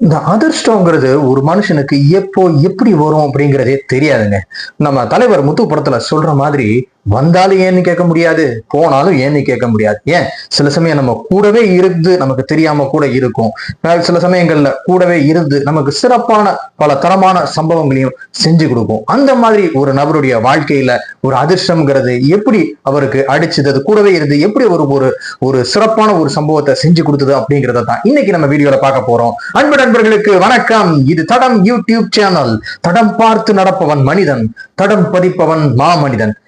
இந்த அதிர்ஷ்டங்கிறது ஒரு மனுஷனுக்கு எப்போ எப்படி வரும் அப்படிங்கிறதே தெரியாதுங்க. நம்ம தலைவர் முத்து படத்துல சொல்ற மாதிரி வந்தாலும் ஏன்னு கேட்க முடியாது போனாலும் ஏன்னு கேட்க முடியாது. ஏன்? சில சமயம் நம்ம கூடவே இருந்து நமக்கு தெரியாம கூட இருக்கும். சில சமயங்கள்ல கூடவே இருந்து நமக்கு சிறப்பான பல தரமான சம்பவங்களையும் செஞ்சு கொடுக்கும். அந்த மாதிரி ஒரு நபருடைய வாழ்க்கையில ஒரு அதிர்ஷ்டம்ங்கிறது எப்படி அவருக்கு அடிச்சது? அது கூடவே இருந்து எப்படி ஒரு ஒரு ஒரு சிறப்பான ஒரு சம்பவத்தை செஞ்சு கொடுத்தது அப்படிங்கிறத தான் இன்னைக்கு நம்ம வீடியோல பார்க்க போறோம். அன்பு நண்பர்களுக்கு வணக்கம். இது தடம் யூடியூப் சேனல். தடம் பார்த்து நடப்பவன் மனிதன் தடம் பதிப்பவன் மாமனிதன்.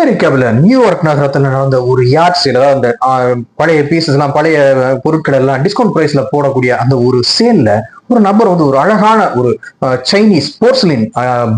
அமெரிக்காவில் நியூயார்க் நகரத்தில் நடந்த ஒரு யார்ட் சேல் அதாவது அந்த பழைய பீசஸ் எல்லாம் பழைய பொருட்கள் எல்லாம் டிஸ்கவுண்ட் பிரைஸ்ல போடக்கூடிய அந்த ஒரு சேல்ல ஒரு நபர் வந்து ஒரு அழகான ஒரு சைனீஸ் போர்ஸ்லின்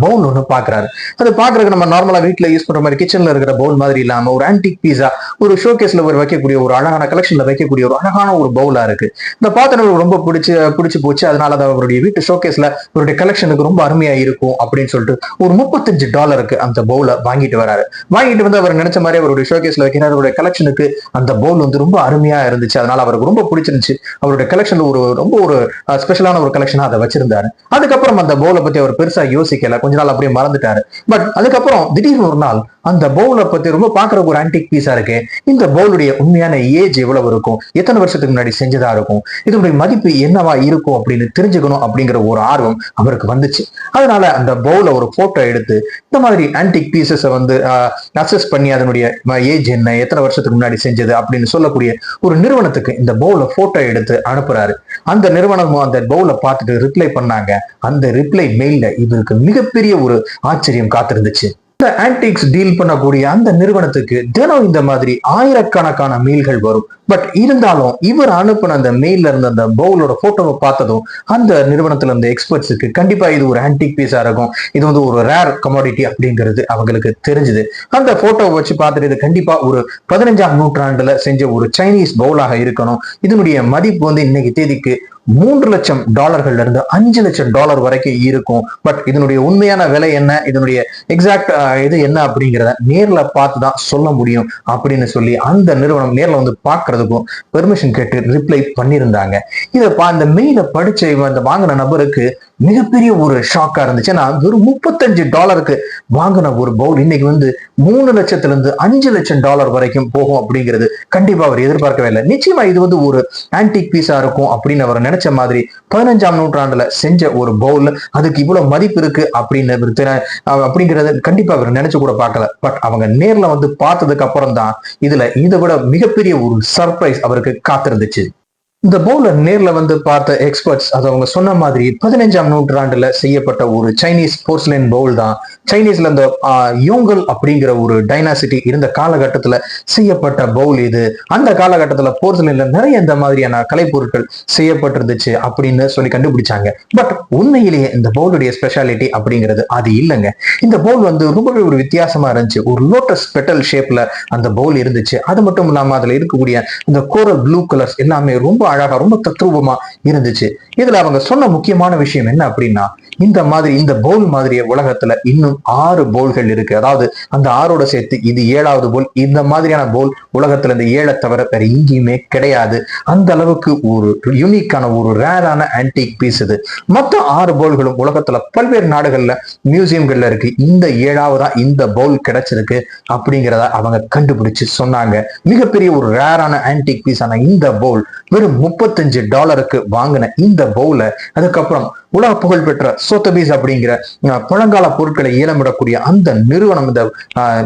பவுல் ஒன்று பார்க்குறாரு அது பார்க்குறதுக்கு நம்ம நார்மலாக வீட்டில் யூஸ் பண்ணுற மாதிரி கிச்சனில் இருக்கிற பவுல் மாதிரி இல்லாமல் ஒரு ஆன்டிக் பீஸா ஒரு ஷோ கேஸில் ஒரு வைக்கக்கூடிய ஒரு அழகான கலெக்ஷனில் வைக்கக்கூடிய ஒரு அழகான ஒரு பவுலாக இருக்கு. இந்த பாத்திரம் ரொம்ப பிடிச்சி பிடிச்சி போச்சு. அதனால அது அவருடைய வீட்டு ஷோ கேஸில் அவருடைய கலெக்ஷனுக்கு ரொம்ப அருமையாக இருக்கும் அப்படின்னு சொல்லிட்டு ஒரு முப்பத்தஞ்சு டாலருக்கு அந்த பவுலை வாங்கிட்டு வராரு. வாங்கிட்டு வந்து அவர் நினைச்ச மாதிரி அவருடைய ஷோ கேஸில் வைக்கிறார். அவருடைய கலெக்ஷனுக்கு அந்த பவுல் வந்து ரொம்ப அருமையாக இருந்துச்சு. அதனால அவருக்கு ரொம்ப பிடிச்சிருந்துச்சு. அவருடைய கலெக்ஷனில் ஒரு ரொம்ப ஒரு ஸ்பெஷலான ஒரு கலெக்ஷனா அதை வச்சிருந்தாரு. அதுக்கப்புறம் அந்த பவுலை பத்தி அவர் பெருசா யோசிக்கல. கொஞ்ச நாள் அப்படியே மறந்துட்டாரு. பட் அதுக்கப்புறம் திடீர்னு ஒரு நாள் அந்த பவுலை பத்தி ரொம்ப பாக்குறதுக்கு ஒரு ஆன்டிக் பீஸா இருக்கு. இந்த பவுலுடைய உண்மையான ஏஜ் எவ்வளவு இருக்கும்? எத்தனை வருஷத்துக்கு முன்னாடி செஞ்சதா இருக்கும்? இதனுடைய மதிப்பு என்னவா இருக்கும் அப்படின்னு தெரிஞ்சுக்கணும் அப்படிங்கிற ஒரு ஆர்வம் அவருக்கு வந்துச்சு. அதனால அந்த பவுல ஒரு போட்டோ எடுத்து இந்த மாதிரி ஆன்டிக் பீசஸை வந்து அசஸ் பண்ணி அதனுடைய ஏஜ் என்ன எத்தனை வருஷத்துக்கு முன்னாடி செஞ்சது அப்படின்னு சொல்லக்கூடிய ஒரு நிறுவனத்துக்கு இந்த பவுல போட்டோ எடுத்து அனுப்புறாரு. அந்த நிறுவனமும் அந்த பவுல பார்த்துட்டு ரிப்ளை பண்ணாங்க. அந்த ரிப்ளை மெயில்ல இவருக்கு மிகப்பெரிய ஒரு ஆச்சரியம் காத்திருந்துச்சு. இந்த ஆன்டிக்ஸ் டீல் பண்ணக்கூடிய அந்த நிறுவனத்துக்கு தினம் இந்த மாதிரி ஆயிரக்கணக்கான மெயில்கள் வரும். பட் இருந்தாலும் இவர் அனுப்பின அந்த மெயில்ல இருந்த அந்த பவுலோட போட்டோவை பார்த்ததும் அந்த நிறுவனத்துல இருந்த எக்ஸ்பர்ட்ஸுக்கு கண்டிப்பா இது ஒரு ஆன்டிக் பீஸா இருக்கும். இது வந்து ஒரு ரேர் கமாடிட்டி அப்படிங்கிறது அவங்களுக்கு தெரிஞ்சுது. அந்த போட்டோவை வச்சு பார்த்துட்டு இது கண்டிப்பா ஒரு பதினஞ்சாம் நூற்றாண்டுல செஞ்ச ஒரு சைனீஸ் பவுலாக இருக்கணும். இதனுடைய மதிப்பு வந்து இன்னைக்கு தேதிக்கு மூன்று லட்சம் டாலர்கள்ல இருந்து அஞ்சு லட்சம் டாலர் வரைக்கும் இருக்கும். பட் இதனுடைய உண்மையான விலை என்ன? இதனுடைய எக்ஸாக்ட் இது என்ன அப்படிங்கிறத நேர்ல பார்த்து தான் சொல்ல முடியும் அப்படின்னு சொல்லி அந்த நிறுவனம் நேர்ல வந்து பார்க்கறதுக்கும் பெர்மிஷன் கேட்டு ரிப்ளை பண்ணியிருந்தாங்க. இதை பா இந்த மெயில படிச்ச இவன் அந்த வாங்கின நபருக்கு மிகப்பெரிய ஒரு ஷாக்காக இருந்துச்சு. நான் வெறும் முப்பத்தஞ்சு டாலருக்கு வாங்கின ஒரு பவுல் இன்னைக்கு வந்து மூணு லட்சத்திலிருந்து அஞ்சு லட்சம் டாலர் வரைக்கும் போகும் அப்படிங்கிறது கண்டிப்பாக அவர் எதிர்பார்க்கவே இல்லை. நிச்சயமா இது வந்து ஒரு ஆன்டிக் பீஸாக இருக்கும் அப்படின்னு அவர் நினைச்ச மாதிரி பதினஞ்சாம் நூற்றாண்டுல செஞ்ச ஒரு பவுல் அதுக்கு இவ்வளவு மதிப்பு இருக்கு அப்படின்னு அப்படிங்கிறத கண்டிப்பாக கண்டிப்பா அவர் நினைச்சு கூட பார்க்கல. பட் அவங்க நேர்ல வந்து பார்த்ததுக்கு அப்புறம் தான் இதுல இதை விட மிகப்பெரிய ஒரு சர்ப்ரைஸ் அவருக்கு காத்திருந்துச்சு. இந்த பவுல நேர்ல வந்து பார்த்த எக்ஸ்பர்ட்ஸ் அது அவங்க சொன்ன மாதிரி பதினஞ்சாம் நூற்றாண்டுல செய்யப்பட்ட ஒரு சைனீஸ் போர்ஸ்லைன் பவுல் தான். சைனீஸ்ல இந்த யோங்கல் அப்படிங்கிற ஒரு டைனாசிட்டி இருந்த காலகட்டத்துல செய்யப்பட்ட பவுல் இது. அந்த காலகட்டத்துல போர்ஸ்லைன்ல நிறைய இந்த மாதிரியான கலைப்பொருட்கள் செய்யப்பட்டிருந்துச்சு அப்படின்னு சொல்லி கண்டுபிடிச்சாங்க. பட் உண்மையிலேயே இந்த பவுலுடைய ஸ்பெஷாலிட்டி அப்படிங்கிறது அது இல்லைங்க. இந்த பவுல் வந்து ரொம்பவே ஒரு வித்தியாசமா இருந்துச்சு. ஒரு லோட்டஸ் பெட்டல் ஷேப்ல அந்த பவுல் இருந்துச்சு. அது மட்டும் இல்லாம அதுல இருக்கக்கூடிய இந்த கோரல் ப்ளூ கலர்ஸ் எல்லாமே ரொம்ப அழகா ரொம்ப தத்ரூபமா இருந்துச்சு. இதுல அவங்க சொன்ன முக்கியமான விஷயம் என்ன அப்படின்னா இந்த மாதிரி இந்த போல் மாதிரிய உலகத்துல இன்னும் ஆறு போல்கள் இருக்கு. அதாவது அந்த ஆறோட சேர்த்து இது ஏழாவது போல் இந்த மாதிரியான போல் உலகத்துல இந்த ஏழை தவிர வேற எங்கேயுமே கிடையாது. அந்த அளவுக்கு ஒரு யூனிக்கான ஒரு ரேரான ஆன்டிக் பீஸ் இது. மொத்தம் ஆறு போல்களும் உலகத்துல பல்வேறு நாடுகள்ல மியூசியம்கள்ல இருக்கு. இந்த ஏழாவதா இந்த பவுல் கிடைச்சிருக்கு அப்படிங்கிறத அவங்க கண்டுபிடிச்சு சொன்னாங்க. மிகப்பெரிய ஒரு ரேரான ஆன்டிக் பீஸ் ஆன இந்த பவுல் வெறும் முப்பத்தஞ்சு டாலருக்கு வாங்கின இந்த பவுலை அதுக்கப்புறம் உலக புகழ் பெற்ற சோத்தபீஸ் அப்படிங்கிற அஹ், பழங்கால பொருட்களை ஏலம் விடக்கூடிய அந்த நிறுவனம் இந்த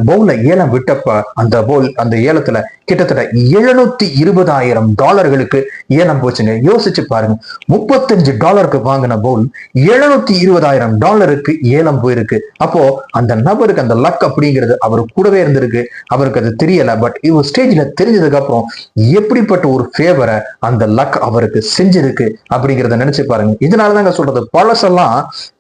பவுல ஏலம் விட்டப்ப அந்த பவுல் அந்த ஏலத்துல கிட்டத்தட்ட எழுநூத்தி இருபதாயிரம் டாலர்களுக்கு ஏலம் போச்சுங்க. யோசிச்சு பாருங்க. முப்பத்தஞ்சு டாலருக்கு வாங்கின பவுல் எழுநூத்தி இருபதாயிரம் டாலருக்கு ஏலம் போயிருக்கு. அப்போ அந்த நபருக்கு அந்த லக் அப்படிங்கிறது அவர் கூடவே இருந்திருக்கு. அவருக்கு அது தெரியல. பட் இவர் ஸ்டேஜ்ல தெரிஞ்சதுக்கு அப்புறம் எப்படிப்பட்ட ஒரு ஃபேவரை அந்த லக் அவருக்கு செஞ்சிருக்கு அப்படிங்கிறத நினைச்சு பாருங்க. இதனாலதாங்க சொல்றது பழசெல்லாம்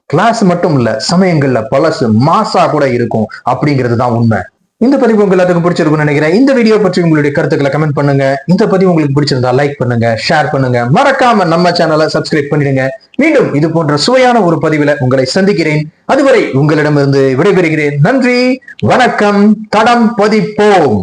கிளாஸ் மட்டும் இல்ல சமயங்கள்ல பழசு மாசா கூட இருக்கும் அப்படிங்கிறது தான் உண்மை. இந்த பதிவு உங்க எல்லாத்துக்கும் பிடிச்சிருக்கும்னு நினைக்கிறேன். இந்த வீடியோ பற்றி உங்களுடைய கருத்துக்களை கமெண்ட் பண்ணுங்க. இந்த பதிவு உங்களுக்கு பிடிச்சிருந்தா லைக் பண்ணுங்க ஷேர் பண்ணுங்க. மறக்காம நம்ம சேனலை சப்ஸ்கிரைப் பண்ணிடுங்க. மீண்டும் இது போன்ற சுவையான ஒரு பதிவுல உங்களை சந்திக்கிறேன். அதுவரை உங்களிடமிருந்து விடைபெறுகிறேன். நன்றி வணக்கம் தடம் பதிப்போம்.